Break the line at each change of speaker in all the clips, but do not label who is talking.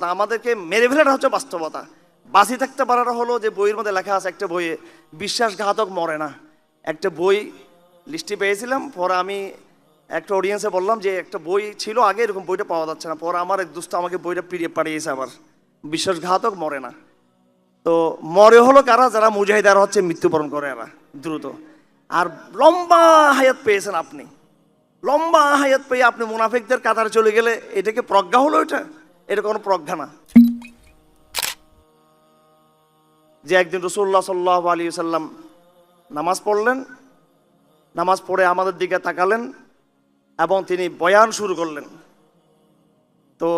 আমাদেরকে মেরে ফেলাটা হচ্ছে বাস্তবতা। বাঁচি থাকতে পারাটা হলো যে বইয়ের মধ্যে লেখা আছে একটা বইয়ে, বিশ্বাসঘাতক মরে না। একটা বই লিস্টে পেয়েছিলাম, পরে আমি একটা অডিয়েন্সে বললাম যে একটা বই ছিল আগে, এরকম বইটা পাওয়া যাচ্ছে না। পরে আমার এক দুস্থ আমাকে বইটা পিড়িয়ে পাঠিয়েছে আবার, বিশ্বাসঘাতক মরে না। তো মরে হলো কারা? যারা মুজাহিদার হচ্ছে মৃত্যুবরণ করে এরা, দ্রুত। আর লম্বা হায়াত পেয়েছেন আপনি। লম্বা হায়াত পেয়ে আপনি মুনাফিকদের কাতারে চলে গেলে এটাকে প্রজ্ঞা হলো এটা। এটা কোনো প্রজ্ঞা না। যে একদিন রসুল্লাহ সাল্লাহ আলী সাল্লাম নামাজ পড়লেন, নামাজ পড়ে আমাদের দিকে তাকালেন এবং তিনি বয়ান শুরু করলেন। তো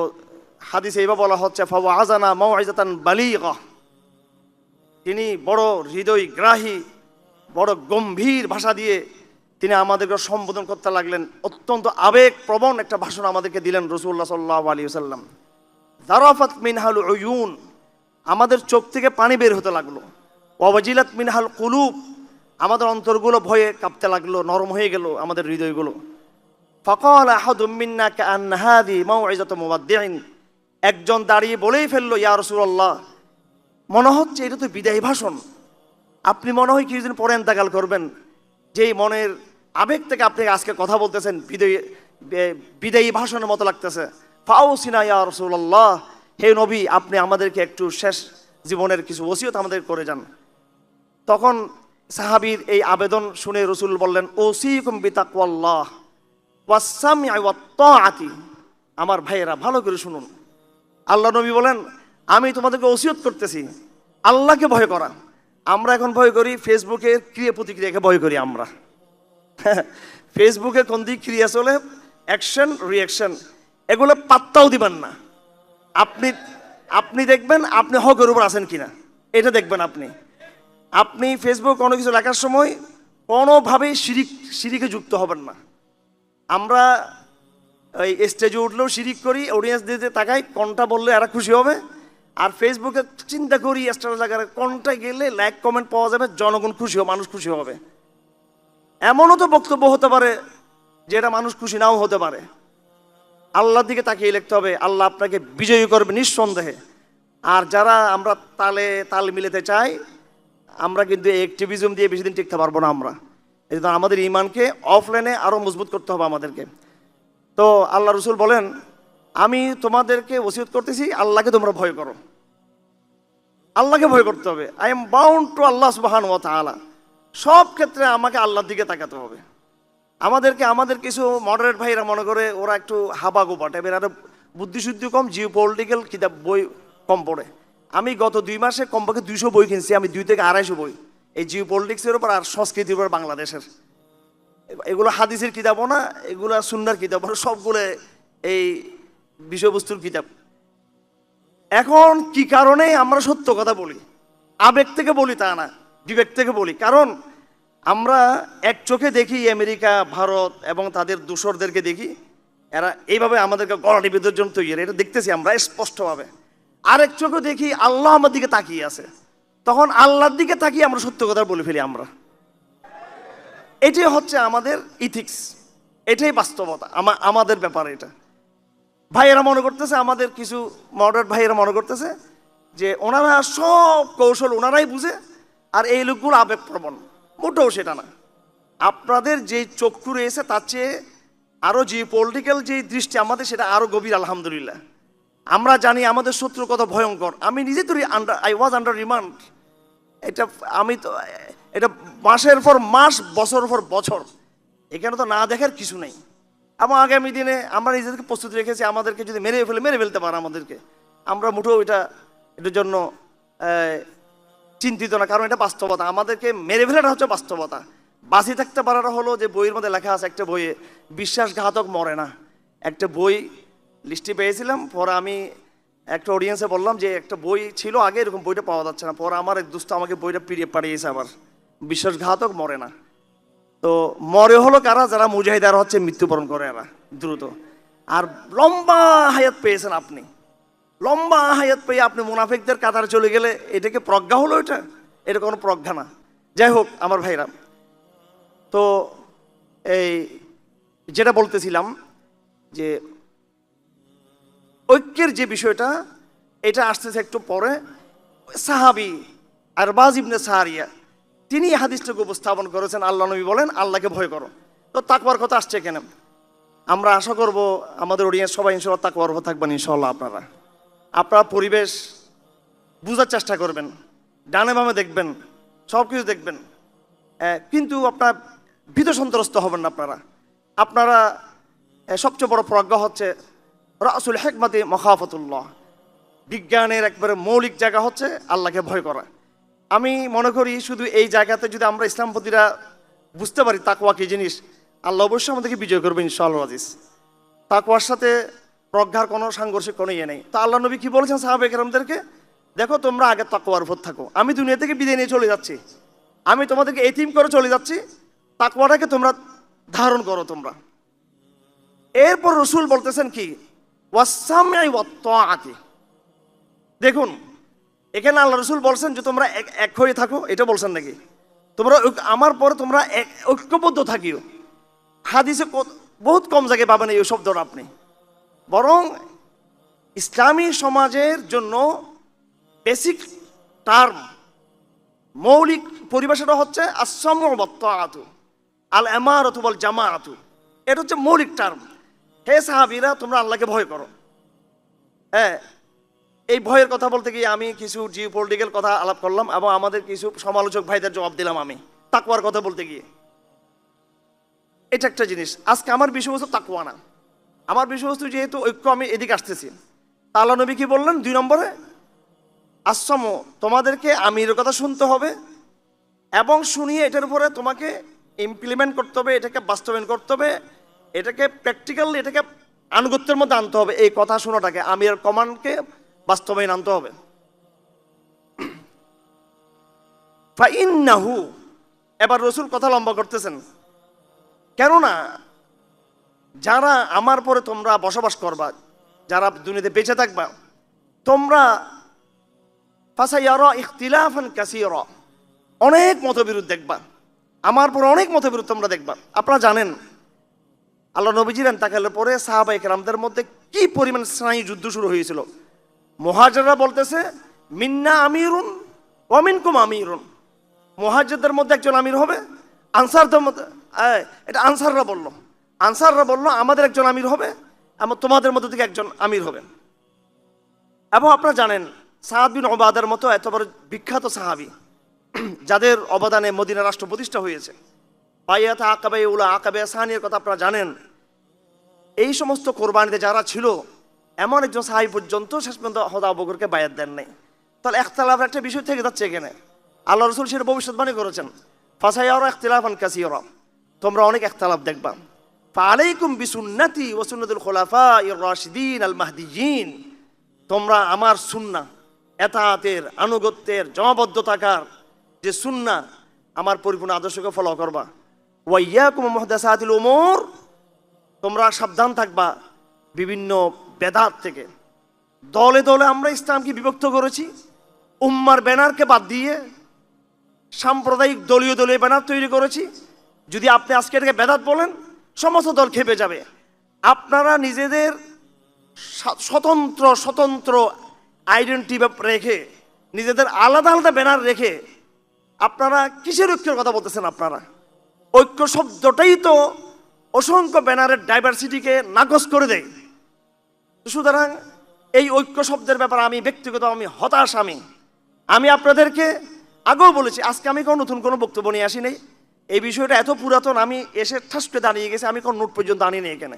হাদিস এইভাবে বলা হচ্ছে ফাবু আজানা মাওয়াইজাতান বালিগা। তিনি বড় হৃদয় গ্রাহী, বড় গম্ভীর ভাষা দিয়ে তিনি আমাদেরকে সম্বোধন করতে লাগলেন। অত্যন্ত আবেগ প্রবণ একটা ভাষণ আমাদেরকে দিলেন রসুল্লাহ সাল্লাহ আলী সাল্লাম দারাফাত মিনহাল উয়ুন, আমাদের চোখ থেকে পানি বের হতে লাগল। ওয়াজিলাত মিনহাল কুলুব, আমাদের অন্তরগুলো ভয়ে কাঁপতে লাগল, নরম হয়ে গেল আমাদের হৃদয়গুলো। ফকল আহাদুম মিন্না কাআন হাদি মাউইজাত মুবাদ্দিন একজন দাঁড়িয়ে বলেই ফেলল, ইয়া রাসূলুল্লাহ, মনে হচ্ছে এটা তো বিদায় ভাষণ। আপনি মনে হয় কিছুদিন পরে এন্তাকাল করবেন। যেই মনের আবেগ থেকে আপনি আজকে কথা বলতেছেন, বিদায়ী বিদায়ী ভাষণের মতো লাগতেছে। ফাউসিনা, ইয়া রাসূলুল্লাহ, হে নবী, আপনি আমাদেরকে একটু শেষ জীবনের কিছু ওসিয়ত আমাদের করে যান। তখন সাহাবীর এই আবেদন শুনে রসুল বললেন ওয়াসামি ওয়াত্তাআতি। আমার ভাইয়েরা, ভালো করে শুনুন। আল্লাহ নবী বলেন, আমি তোমাদেরকে ওসিয়ত করতেছি, আল্লাহকে ভয় করা। আমরা এখন ভয় করি ফেসবুকের ক্রিয়া প্রতিক্রিয়াকে ভয় করি আমরা। ফেসবুকে কোন দিক ক্রিয়া চলে? অ্যাকশন রিয়াকশন এগুলো পাত্তাও দিবেন না। আপনি আপনি দেখবেন আপনি হকের উপর আছেন কিনা। এটা দেখবেন আপনি। আপনি ফেসবুক কোনো কিছু লেখার সময় কোনোভাবেই শিরিক, শিরিকে যুক্ত হবেন না। আমরা ওই স্টেজে উঠলেও শিরিক করি অডিয়েন্স দিতে তাকাই, কোনটা বললে এরা খুশি হবে। আর ফেসবুকে চিন্তা করি স্টার জায়গায় কোনটা গেলে লাইক কমেন্ট পাওয়া যাবে, জনগণ খুশি হবে, মানুষ খুশি হবে। এমনও তো বক্তব্য হতে পারে, যেটা মানুষ খুশি নাও হতে পারে। আল্লাহর দিকে তাকিয়ে লিখতে হবে, আল্লাহ আপনাকে বিজয়ী করবে নিঃসন্দেহে। আর যারা আমরা তালে, তাল মিলাতে চাই, আমরা কিন্তু অ্যাক্টিভিজম দিয়ে বেশি দিন টিকতে পারব না আমরা। এই জন্য আমাদের ইমানকে অফলাইনে আরও মজবুত করতে হবে আমাদেরকে। তো আল্লাহ রসুল বলেন, আমি তোমাদেরকে ওসিয়ত করতেছি, আল্লাহকে তোমরা ভয় করো। আল্লাহকে ভয় করতে হবে। I am bound to Allah সুবাহান ও তাআলা। সব ক্ষেত্রে আমাকে আল্লাহর দিকে তাকাতে হবে। আমাদেরকে আমাদের কিছু মডারেট ভাইরা মনে করে ওরা একটু হাবা গোপা টাইপের আরও বুদ্ধিশুদ্ধি কম জিও পলিটিক্যাল কিতাব বই কম পড়ে। আমি গত দুই মাসে কমপক্ষে দুইশো বই কিনছি আমি দুই থেকে আড়াইশো বই। এই জিও পলিটিক্সের উপর আর সংস্কৃতির উপর বাংলাদেশের। এগুলো হাদিসের কিতাবও না এগুলো সুন্দর কিতাব না, সবগুলো এই বিষয়বস্তুর কিতাব। এখন কি কারণে আমরা সত্য কথা বলি? আবেগ থেকে বলি তা না বিবেক থেকে বলি। কারণ আমরা এক চোখে দেখি আমেরিকা, ভারত এবং তাদের দূষরদেরকে দেখি। এরা এইভাবে আমাদেরকে গলাটি বিদ্যুৎ জন্য তৈরি। এটা দেখতেছি আমরা স্পষ্টভাবে। আরেক চোখে দেখি আল্লাহ আমার দিকে তাকিয়ে আছে। তখন আল্লাহর দিকে তাকিয়ে আমরা সত্য কথা বলে ফেলি আমরা। এটাই হচ্ছে আমাদের ইথিক্স এটাই বাস্তবতা। আমা- আমাদের ব্যাপার এটা। ভাইয়েরা মনে করতেছে, আমাদের কিছু মডার্ন ভাইয়েরা মনে করতেছে যে ওনারা সব কৌশল ওনারাই বুঝে, আর এই লোকগুলো আবেগপ্রবণ। মোটেও সেটা না। আপনাদের যে চক্ষু রয়েছে, তার চেয়ে আরও যে পলিটিক্যাল যে দৃষ্টি আমাদের, সেটা আরও গভীর, আলহামদুলিল্লাহ। আমরা জানি আমাদের শত্রু কত ভয়ঙ্কর। আমি নিজে তো under I was under remand এটা আমি তো, এটা মাসের পর মাস বছরের পর বছর। এখানে তো না দেখার কিছু নেই। এবং আগামী দিনে আমরা নিজেদেরকে প্রস্তুতি রেখেছি, আমাদেরকে যদি মেরে ফেলে, মেরে ফেলতে পারে আমাদেরকে। আমরা মুঠেও এটা, এটার জন্য চিন্তিত না, কারণ এটা বাস্তবতা। আমাদেরকে মেরে ফেলাটা হচ্ছে বাস্তবতা। বাঁচি থাকতে পারাটা হলো যে বইয়ের মধ্যে লেখা আছে, একটা বইয়ে, বিশ্বাসঘাতক মরে না। একটা বই লিস্টে পেয়েছিলাম, পরে আমি একটা অডিয়েন্সে বললাম যে একটা বই ছিল আগে, এরকম বইটা পাওয়া যাচ্ছে না। পরে আমার এক দুস্থ আমাকে বইটা পিড়িয়ে পাঠিয়েছে আবার, বিশ্বাসঘাতক মরে না। তো মরে হলো কারা? যারা মুজাহিদার হচ্ছে মৃত্যুবরণ করে এরা, দ্রুত। আর লম্বা হায়াত পেয়েছেন আপনি। লম্বা হায়াত পেয়ে আপনি মুনাফিকদের কাতারে চলে গেলে এটাকে প্রজ্ঞা হলো এটা? এটা কোনো প্রজ্ঞা না। যাই হোক, আমার ভাইরা, তো এই যেটা বলতেছিলাম যে ঐক্যের যে বিষয়টা, এটা আসতেছে একটু পরে। সাহাবি আর ইবনে সাহারিয়া, তিনি হাদিসটাকে উপস্থাপন করেছেন, আল্লাহ নবী বলেন, আল্লাহকে ভয় করো। তো তাকবার কথা আসছে কেন আমরা আশা করব আমাদের অডিয়েন্স সবাই ইনশাল্লাহ তাকবার থাকবেন ইনশাল্লাহ আপনারা। আপনারা পরিবেশ বুঝার চেষ্টা করবেন, ডানে বামে দেখবেন সব কিছু দেখবেন কিন্তু আপনার ভীত সন্ত্রস্ত হবেন না আপনারা। আপনারা সবচেয়ে বড় প্রজ্ঞা হচ্ছে রাসুল হেকমতে মখাফতুল্লাহ। বিজ্ঞানের একবারে মৌলিক জায়গা হচ্ছে আল্লাহকে ভয় করা। আমি মনে করি শুধু এই জায়গাতে যদি আমরা ইসলামপতিরা বুঝতে পারি তাকওয়া কি জিনিস, আল্লাহ অবশ্যই আমাদেরকে বিজয় করবে ইনশাআল্লাহ আজিজ। তাকওয়ার সাথে প্রজ্ঞার কোনো সাংঘর্ষিক কোনো ইয়ে নেই। তা আল্লাহ নবী কি বলেছেন সাহাবে কেরামদেরকে? দেখো, তোমরা আগে তাকওয়ার উপর থাকো। আমি দুনিয়া থেকে বিদায় নিয়ে চলে যাচ্ছি। আমি তোমাদেরকে এতিম করে চলে যাচ্ছি। তাকওয়াটাকে তোমরা ধারণ করো তোমরা। এরপর রসুল বলতেছেন কি? ওয়াসামাই দেখুন, এখানে আল্লাহ রসুল বলছেন যে, তোমরা এক হয়ে থাকো। এটা বলছেন নাকি? তোমরা আমার পরে তোমরা ঐক্যবদ্ধ থাকিও। হাদিসে বহুত কম জায়গায় পাবেন এই শব্দটা আপনি। বরং ইসলামী সমাজের জন্য বেসিক টার্ম মৌলিক পরিভাষাটা হচ্ছে আসাম আতু আল এমার বল জামা আতু এটা হচ্ছে মৌলিক টার্ম হে সাহাবিরা, তোমরা আল্লাহকে ভয় করো। হ্যাঁ এই ভয়ের কথা বলতে গিয়ে আমি কিছু জিও পলিটিক্যাল কথা আলাপ করলাম এবং আমাদের কিছু সমালোচক ভাইদের জবাব দিলাম আমি তাকুয়ার কথা বলতে গিয়ে। এটা একটা জিনিস। আজকে আমার বিষয়বস্তু তাকুয়া না। আমার বিষয়বস্তু যেহেতু ঐক্য, আমি এদিকে আসতেছি। তা আল্লাহ নবী কি বললেন? দুই নম্বরে আশ্রম তোমাদেরকে আমিরের কথা শুনতে হবে এবং শুনিয়ে এটার উপরে তোমাকে ইমপ্লিমেন্ট করতে হবে, এটাকে বাস্তবায়ন করতে হবে, এটাকে প্র্যাকটিক্যালি এটাকে আনুগত্যের মধ্যে আনতে হবে, এই কথা শোনাটাকে আমির কমান্ডকে বাস্তবায়ন আনতে হবে। ফাইন্নাহু, এবার রসুল কথা লম্বা করতেছেন। কেননা যারা আমার পরে তোমরা বসবাস করবা যারা দুনিয়াতে বেঁচে থাকবা তোমরা অনেক মতবিরোধ দেখবা আমার পরে অনেক মতবিরোধ তোমরা দেখবা। আপনারা জানেন আল্লাহ নবীজির তাকালের পরে সাহাবাই কেরামদের মধ্যে কি পরিমাণ স্নায়ু যুদ্ধ শুরু হয়েছিল? মহাজাররা বলতেছে মিন্না আমিরুন অমিনকুম আমিরুন। মহাজদের মধ্যে একজন আমির হবে আনসারদের মধ্যে এই, এটা আনসাররা বলল। আনসাররা বলল, আমাদের একজন আমির হবে এবং তোমাদের মধ্যে থেকে একজন আমির হবে এবং আপনারা জানেন সাহাদ বিন ওবাদের মতো এত বড় বিখ্যাত সাহাবি, যাদের অবদানে মদিনা রাষ্ট্র প্রতিষ্ঠা হয়েছে। বাইয়াত আকাবে উলা আকাবে সাহানির কথা আপনারা জানেন। এই সমস্ত কোরবানিতে যারা ছিল, এমন একজন সাহাবি পর্যন্ত শেষ পর্যন্ত হদা বকরকে বায়াত দেন নাই। তাহলে একতলাফ একটা বিষয় থেকে যাচ্ছে এখানে। আল্লাহ রসুল সেটা ভবিষ্যৎবাণী করেছেন। ফাসাইয়ারা একতলাফান কাসিয়রা তোমরা অনেক একতলাফ দেখবা। ফালাইকুম বিসুন্নতি ওয়াসুন্নাতুল খোলাফা ইর রাশিদিন আল মাহদিয়িন তোমরা আমার সুন্না, এতাহাতের, আনুগত্যের, জমাবদ্ধতাকার যে সুন্না আমার পরিপূর্ণ আদর্শকে ফলো করবা। ওয়াইয়াকুম মুহদাসাতিল উমুর। তোমরা সাবধান থাকবা বিভিন্ন বেদাত থেকে। দলে দলে আমরা ইসলামকে বিভক্ত করেছি। উম্মার ব্যানারকে বাদ দিয়ে সাম্প্রদায়িক দলীয় দলীয় ব্যানার তৈরি করেছি। যদি আপনি আজকে এটাকে বেদাত বলেন সমস্ত দল খেপে যাবে। আপনারা নিজেদের স্বতন্ত্র স্বতন্ত্র আইডেন্টি রেখে, নিজেদের আলাদা আলাদা ব্যানার রেখে আপনারা কিসের ঐক্যের কথা বলতেছেন আপনারা? ঐক্য শব্দটাই তো অসংখ্য ব্যানারের ডাইভার্সিটিকে নাকচ করে দেয়। সুতরাং এই ঐক্য শব্দের ব্যাপারে আমি ব্যক্তিগত, আমি হতাশ, আমি আমি আপনাদেরকে আগেও বলেছি, আজকে আমি কোনো নতুন কোনো বক্তব্য নিয়ে আসি নাই। এই বিষয়টা এত পুরাতন, আমি এসে ঠাসকে দাঁড়িয়ে গেছি, আমি কোনো নোট পর্যন্ত দাঁড়িয়ে নেই এখানে।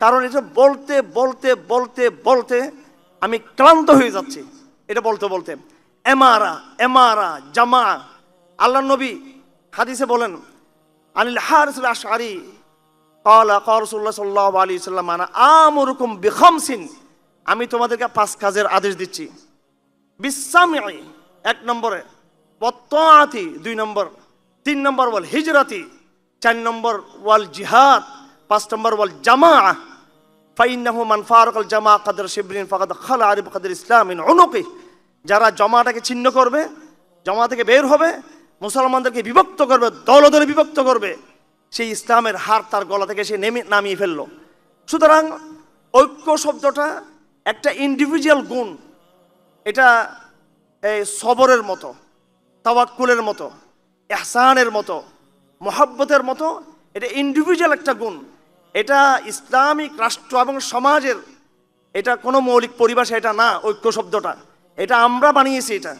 কারণ এটা বলতে বলতে বলতে বলতে আমি ক্লান্ত হয়ে যাচ্ছি। এটা বলতে বলতে। এমারা এমারা, জামা। আল্লাহ নবী হাদিসে বলেন, আনিল হারসুল আশারি কলা করসুল্লাহ সাল্লাহ আলী সাল্লাম আনা আমরকম বিখমসিন। আমি তোমাদেরকে পাঁচ কাজের আদেশ দিচ্ছি। বিশ্বামী এক নম্বরে। পত্তাতি দুই নম্বর। তিন নম্বর ওয়াল হিজরাতি, চার নম্বর ওয়াল জিহাদ, পাঁচ নম্বর ওয়াল জামা ফাইন্নাহু মান ফারাকাল জামা কাদর শিবরিন ফাকাদ খালা আরিফ কাদর ইসলামিন উনুকি। যারা জমাটাকে ছিন্ন করবে জমা থেকে বের হবে, মুসলমানদেরকে বিভক্ত করবে, দলে দলে বিভক্ত করবে, সেই ইসলামের হার তার গলা থেকে সে নেমে নামিয়ে ফেলল। সুতরাং ঐক্য শব্দটা একটা ইন্ডিভিজুয়াল গুণ, এটা এই সবরের মতো, তাওয়াক্কুলের মতো এহসানের মতো, মহাব্বতের মতো, এটা ইন্ডিভিজুয়াল একটা গুণ। এটা ইসলামিক রাষ্ট্র এবং সমাজের, এটা কোনো মৌলিক পরিভাষা, এটা না, ঐক্য শব্দটা। এটা আমরা বানিয়েছি এটা।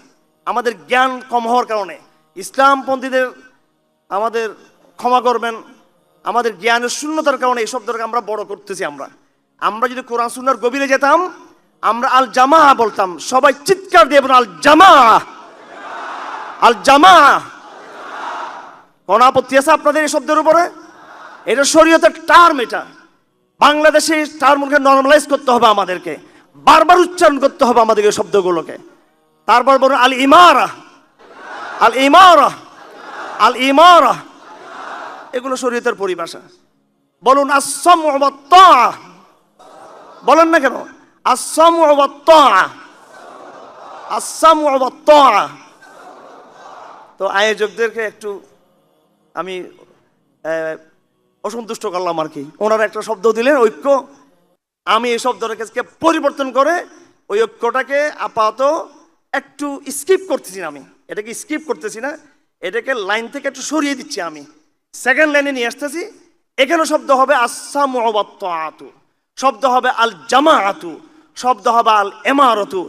আমাদের জ্ঞান কম হওয়ার কারণে। ইসলামপন্থীদের আমাদের ক্ষমা করবেন, আমাদের জ্ঞানের শূন্যতার কারণে এই শব্দটাকে আমরা বড় করতেছি আমরা। আমরা যদি কোরআন সুন্নার গভীরে যেতাম, আমরা আল জামা বলতাম, সবাই চিৎকার দিয়ে আল জামা আল জামা কোন আপত্তি আছে আপনাদের এই শব্দের উপরে? এটা শরীয়তের টার্ম এটা। বাংলাদেশে টার্মকে নর্মালাইজ করতে হবে আমাদেরকে। বারবার উচ্চারণ করতে হবে আমাদেরকে শব্দগুলোকে। তারপর বলুন, আল ইমারা। আল ইমারা। আল ইমারা। এগুলো শরীয়তের পরিভাষা। বলুন আসাম বলেন না কেন? আসাম আসাম তো আয়োজকদেরকে একটু আমি অসন্তুষ্ট করলাম আর কি। ওনারা একটা শব্দ দিলেন, ঐক্য। আমি এই শব্দটাকে পরিবর্তন করে ওই ঐক্যটাকে আপাতত একটু স্কিপ করতেছি না আমি। এটাকে স্কিপ করতেছি না, এটাকে লাইন থেকে একটু সরিয়ে দিচ্ছি আমি। সেকেন্ড লাইনে নিয়ে আসতেছি এখানে শব্দ হবে আসাম আতু শব্দ হবে আল জামা আতু শব্দ হবে আল এমারতু